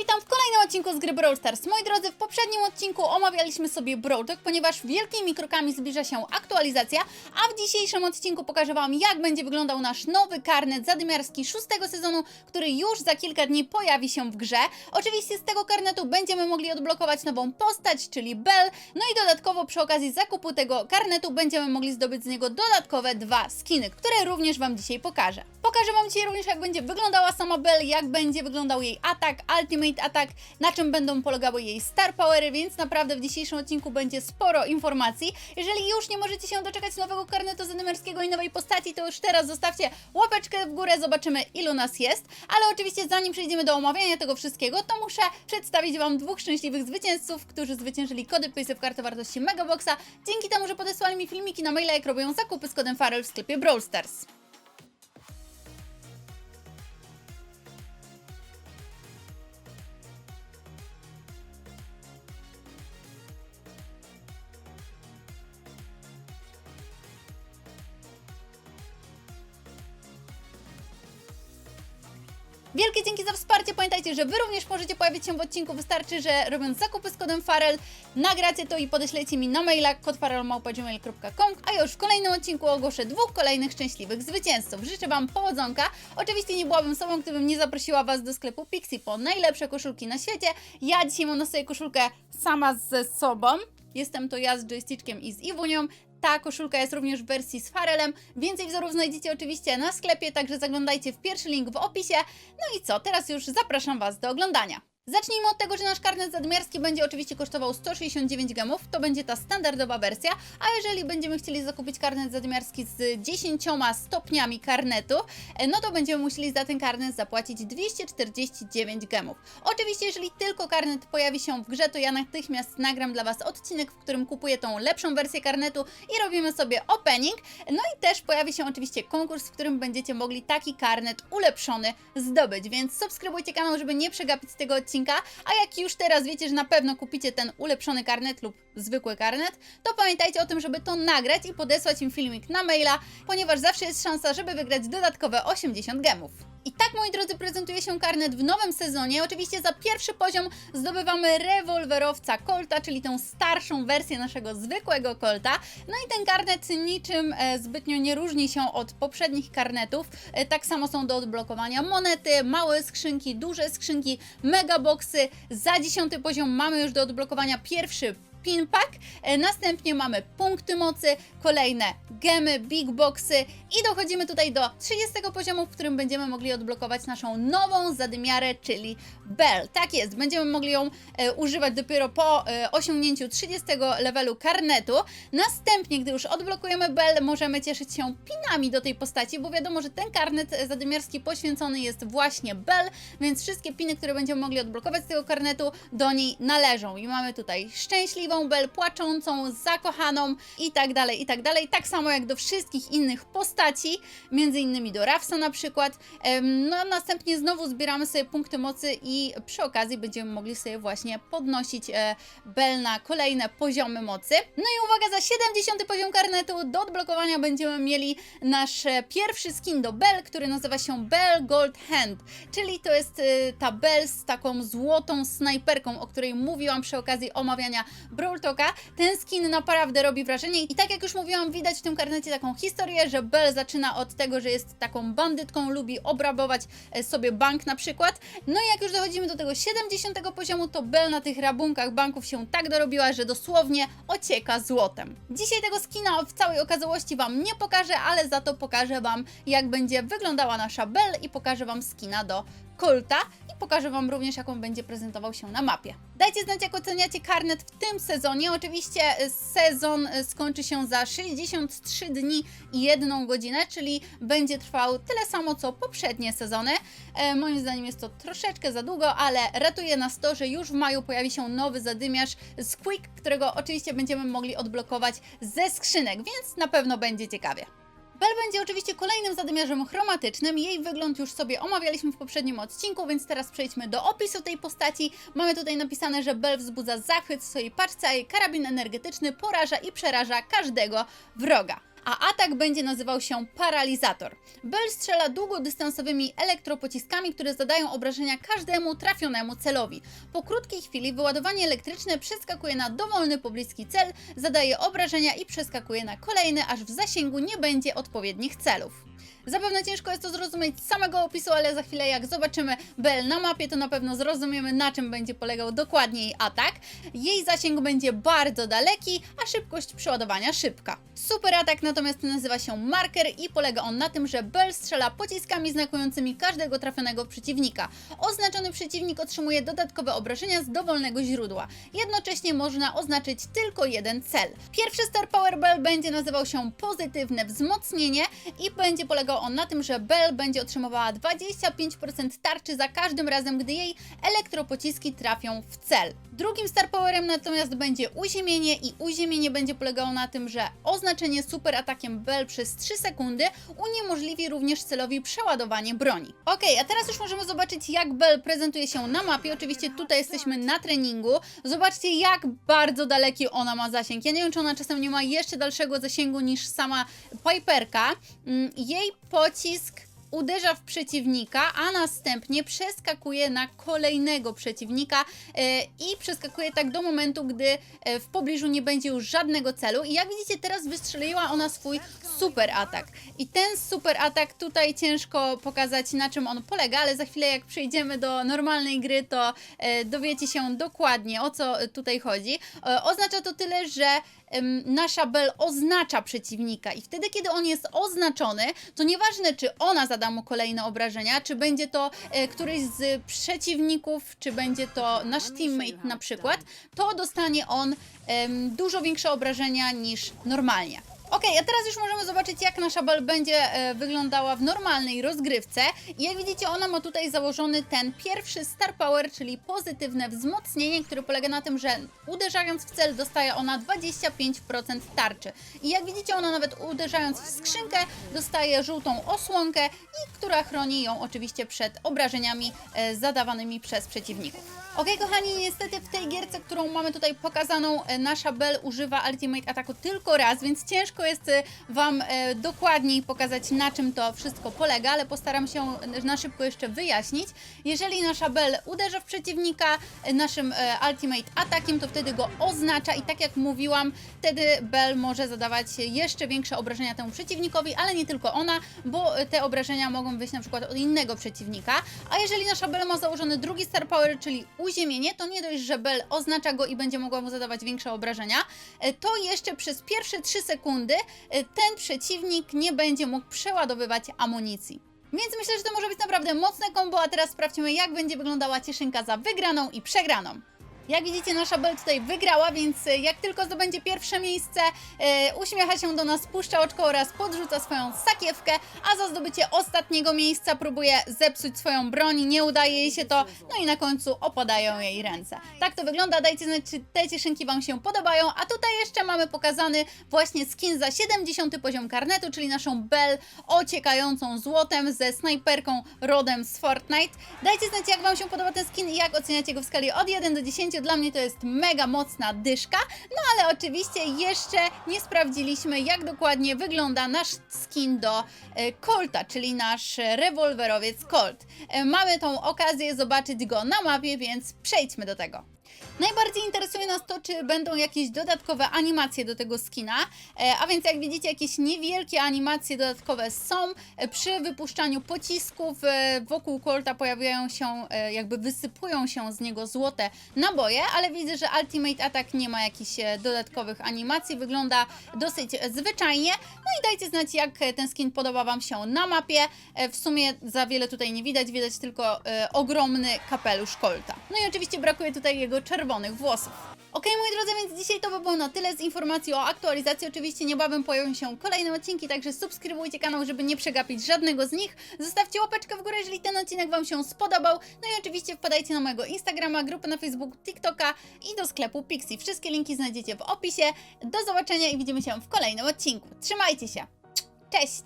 witam w kolejnym odcinku z gry Brawl Stars. Moi drodzy, w poprzednim odcinku omawialiśmy sobie Brawl Talk, ponieważ wielkimi krokami zbliża się aktualizacja, a w dzisiejszym odcinku pokażę Wam, jak będzie wyglądał nasz nowy karnet zadymiarski szóstego sezonu, który już za kilka dni pojawi się w grze. Oczywiście z tego karnetu będziemy mogli odblokować nową postać, czyli Belle, no i dodatkowo przy okazji zakupu tego karnetu będziemy mogli zdobyć z niego dodatkowe dwa skiny, które również Wam dzisiaj pokażę. Pokażę Wam dzisiaj również, jak będzie wyglądała sama Belle, jak będzie wyglądał jej atak, ultimate atak, na czym będą polegały jej star powery, więc naprawdę w dzisiejszym odcinku będzie sporo informacji. Jeżeli już nie możecie się doczekać nowego karnetu zadymerskiego i nowej postaci, to już teraz zostawcie łapeczkę w górę, zobaczymy ilu nas jest. Ale oczywiście zanim przejdziemy do omawiania tego wszystkiego, to muszę przedstawić Wam dwóch szczęśliwych zwycięzców, którzy zwyciężyli kody PaySafe w kartę wartości Megaboxa, dzięki temu, że podesłali mi filmiki na maila, jak robią zakupy z kodem Farel w sklepie Brawl Stars. Wielkie dzięki za wsparcie. Pamiętajcie, że Wy również możecie pojawić się w odcinku. Wystarczy, że robiąc zakupy z kodem Farel, nagracie to i podeślecie mi na maila kodfarel.gmail.com A już w kolejnym odcinku ogłoszę dwóch kolejnych szczęśliwych zwycięzców. Życzę Wam powodzonka. Oczywiście nie byłabym sobą, gdybym nie zaprosiła Was do sklepu Pixie po najlepsze koszulki na świecie. Ja dzisiaj mam na sobie koszulkę sama ze sobą. Jestem to ja z joystickiem i z Iwunią. Ta koszulka jest również w wersji z farelem. Więcej wzorów znajdziecie oczywiście na sklepie, także zaglądajcie w pierwszy link w opisie. No i co, teraz już zapraszam Was do oglądania. Zacznijmy od tego, że nasz karnet zadmiarski będzie oczywiście kosztował 169 gemów, to będzie ta standardowa wersja, a jeżeli będziemy chcieli zakupić karnet zadmiarski z 10 stopniami karnetu, e, no to będziemy musieli za ten karnet zapłacić 249 gemów. Oczywiście, jeżeli tylko karnet pojawi się w grze, to ja natychmiast nagram dla Was odcinek, w którym kupuję tą lepszą wersję karnetu i robimy sobie opening. No i też pojawi się oczywiście konkurs, w którym będziecie mogli taki karnet ulepszony zdobyć, więc subskrybujcie kanał, żeby nie przegapić tego odcinka, a jak już teraz wiecie, że na pewno kupicie ten ulepszony karnet lub zwykły karnet, to pamiętajcie o tym, żeby to nagrać i podesłać im filmik na maila, ponieważ zawsze jest szansa, żeby wygrać dodatkowe 80 gemów. I tak, moi drodzy, prezentuje się karnet w nowym sezonie. Oczywiście za pierwszy poziom zdobywamy rewolwerowca Colta, czyli tą starszą wersję naszego zwykłego Colta. No i ten karnet niczym e, zbytnio nie różni się od poprzednich karnetów. E, tak samo są do odblokowania monety, małe skrzynki, duże skrzynki, megaboxy. Za dziesiąty poziom mamy już do odblokowania pierwszy pin pack, e, następnie mamy punkty mocy, kolejne gemy, big boxy i dochodzimy tutaj do 30 poziomu, w którym będziemy mogli odblokować naszą nową zadymiarę, czyli Bell. Tak jest, będziemy mogli ją e, używać dopiero po e, osiągnięciu 30 levelu karnetu. Następnie, gdy już odblokujemy Bell, możemy cieszyć się pinami do tej postaci, bo wiadomo, że ten karnet zadymiarski poświęcony jest właśnie Bell, więc wszystkie piny, które będziemy mogli odblokować z tego karnetu, do niej należą. I mamy tutaj szczęśliwą Bell, płaczącą, zakochaną i tak dalej, i tak dalej. Tak samo jak do wszystkich innych postaci, między innymi do Rafsa na przykład. No, następnie znowu zbieramy sobie punkty mocy i przy okazji będziemy mogli sobie właśnie podnosić e, Bell na kolejne poziomy mocy. No i uwaga, za 70 poziom karnetu do odblokowania będziemy mieli nasz e, pierwszy skin do Bell, który nazywa się Bell Gold Hand, czyli to jest e, ta Bell z taką złotą snajperką, o której mówiłam przy okazji omawiania Brawl Talka. Ten skin naprawdę robi wrażenie i tak jak już mówiłam, widać w tym karnecie taką historię, że Bell zaczyna od tego, że jest taką bandytką, lubi obrabować e, sobie bank na przykład. No i jak już dochodzimy do tego 70 poziomu, to Bell na tych rabunkach banków się tak dorobiła, że dosłownie ocieka złotem. Dzisiaj tego skina w całej okazałości Wam nie pokażę, ale za to pokażę Wam, jak będzie wyglądała nasza Bell i pokażę Wam skina do I pokażę Wam również, jak on będzie prezentował się na mapie. Dajcie znać, jak oceniacie karnet w tym sezonie. Oczywiście e, sezon e, skończy się za 63 dni i 1 godzinę, czyli będzie trwał tyle samo, co poprzednie sezony. E, moim zdaniem jest to troszeczkę za długo, ale ratuje nas to, że już w maju pojawi się nowy zadymiarz Squeak, którego oczywiście będziemy mogli odblokować ze skrzynek, więc na pewno będzie ciekawie. Bell będzie oczywiście kolejnym zadymiarzem chromatycznym. Jej wygląd już sobie omawialiśmy w poprzednim odcinku, więc teraz przejdźmy do opisu tej postaci. Mamy tutaj napisane, że Bell wzbudza zachwyt w swojej paczce, a jej karabin energetyczny poraża i przeraża każdego wroga. A atak będzie nazywał się Paralizator. Bell strzela długodystansowymi elektropociskami, które zadają obrażenia każdemu trafionemu celowi. Po krótkiej chwili wyładowanie elektryczne przeskakuje na dowolny pobliski cel, zadaje obrażenia i przeskakuje na kolejny, aż w zasięgu nie będzie odpowiednich celów. Zapewne ciężko jest to zrozumieć z samego opisu, ale za chwilę jak zobaczymy Bell na mapie, to na pewno zrozumiemy na czym będzie polegał dokładnie jej atak. Jej zasięg będzie bardzo daleki, a szybkość przeładowania szybka. Super atak natomiast nazywa się Marker i polega on na tym, że Bell strzela pociskami znakującymi każdego trafionego przeciwnika. Oznaczony przeciwnik otrzymuje dodatkowe obrażenia z dowolnego źródła. Jednocześnie można oznaczyć tylko jeden cel. Pierwszy Star Power Bell będzie nazywał się Pozytywne Wzmocnienie i będzie polegał on na tym, że Bell będzie otrzymywała 25% tarczy za każdym razem, gdy jej elektropociski trafią w cel. Drugim Star Powerem natomiast będzie uziemienie i uziemienie będzie polegało na tym, że oznaczenie super atakiem Bell przez 3 sekundy uniemożliwi również celowi przeładowanie broni. Ok, a teraz już możemy zobaczyć jak Bell prezentuje się na mapie. Oczywiście tutaj jesteśmy na treningu. Zobaczcie jak bardzo daleki ona ma zasięg. Ja nie wiem czy ona czasem nie ma jeszcze dalszego zasięgu niż sama Piperka. Mm, Jej pocisk uderza w przeciwnika, a następnie przeskakuje na kolejnego przeciwnika e, i przeskakuje tak do momentu, gdy e, w pobliżu nie będzie już żadnego celu. I jak widzicie, teraz wystrzeliła ona swój super atak. I ten super atak tutaj ciężko pokazać, na czym on polega, ale za chwilę, jak przejdziemy do normalnej gry, to e, dowiecie się dokładnie o co tutaj chodzi. Oznacza to tyle, że nasza Bell oznacza przeciwnika i wtedy, kiedy on jest oznaczony, to nieważne, czy ona zada mu kolejne obrażenia, czy będzie to e, któryś z przeciwników, czy będzie to nasz teammate na przykład, to dostanie on dużo większe obrażenia niż normalnie. Ok, a teraz już możemy zobaczyć, jak nasza Bell będzie e, wyglądała w normalnej rozgrywce. I jak widzicie, ona ma tutaj założony ten pierwszy Star Power, czyli pozytywne wzmocnienie, które polega na tym, że uderzając w cel dostaje ona 25% tarczy. I jak widzicie, ona nawet uderzając w skrzynkę dostaje żółtą osłonkę, i która chroni ją oczywiście przed obrażeniami e, zadawanymi przez przeciwników. Ok, kochani, niestety w tej gierce, którą mamy tutaj pokazaną, e, nasza Bell używa Ultimate Ataku tylko raz, więc ciężko jest e, Wam e, dokładniej pokazać, na czym to wszystko polega, ale postaram się na szybko jeszcze wyjaśnić. Jeżeli nasza Bell uderza w przeciwnika e, naszym e, Ultimate Atakiem, to wtedy go oznacza i tak jak mówiłam, wtedy Bell może zadawać jeszcze większe obrażenia temu przeciwnikowi, ale nie tylko ona, bo te obrażenia mogą wyjść na przykład od innego przeciwnika. A jeżeli nasza Bell ma założony drugi Star Power, czyli uziemienie, to nie dość, że Bell oznacza go i będzie mogła mu zadawać większe obrażenia, to jeszcze przez pierwsze 3 sekundy e, ten przeciwnik nie będzie mógł przeładowywać amunicji. Więc myślę, że to może być naprawdę mocne kombo, a teraz sprawdźmy jak będzie wyglądała cieszynka za wygraną i przegraną. Jak widzicie, nasza Bell tutaj wygrała, więc e, jak tylko zdobędzie pierwsze miejsce, e, uśmiecha się do nas, puszcza oczko oraz podrzuca swoją sakiewkę, a za zdobycie ostatniego miejsca próbuje zepsuć swoją broń, nie udaje jej się to, no i na końcu opadają jej ręce. Tak to wygląda, dajcie znać, czy te cieszynki Wam się podobają, a tutaj jeszcze mamy pokazany właśnie skin za 70 poziom karnetu, czyli naszą Bell ociekającą złotem ze snajperką rodem z Fortnite. Dajcie znać, jak Wam się podoba ten skin i jak oceniacie go w skali od 1 do 10. Dla mnie to jest mega mocna dyszka, no ale oczywiście jeszcze nie sprawdziliśmy, jak dokładnie wygląda nasz skin do e, Colta, czyli nasz rewolwerowiec Colt. E, Mamy tą okazję zobaczyć go na mapie, więc przejdźmy do tego. Najbardziej interesuje nas to, czy będą jakieś dodatkowe animacje do tego skina, e, a więc jak widzicie, jakieś niewielkie animacje dodatkowe są. E, Przy wypuszczaniu pocisków e, wokół Colta pojawiają się, jakby wysypują się z niego złote naboje, ale widzę, że Ultimate Attack nie ma jakichś dodatkowych animacji, wygląda dosyć zwyczajnie. No i dajcie znać, jak ten skin podoba Wam się na mapie. W sumie za wiele tutaj nie widać, widać tylko ogromny kapelusz Colta. No i oczywiście brakuje tutaj jego czerwonych włosów. Ok, moi drodzy, więc dzisiaj to by było na tyle z informacji o aktualizacji. Oczywiście niebawem pojawią się kolejne odcinki, także subskrybujcie kanał, żeby nie przegapić żadnego z nich. Zostawcie łapeczkę w górę, jeżeli ten odcinek Wam się spodobał. No i oczywiście wpadajcie na mojego Instagrama, grupę na Facebook, TikToka i do sklepu Pixie. Wszystkie linki znajdziecie w opisie. Do zobaczenia i widzimy się w kolejnym odcinku. Trzymajcie się. Cześć!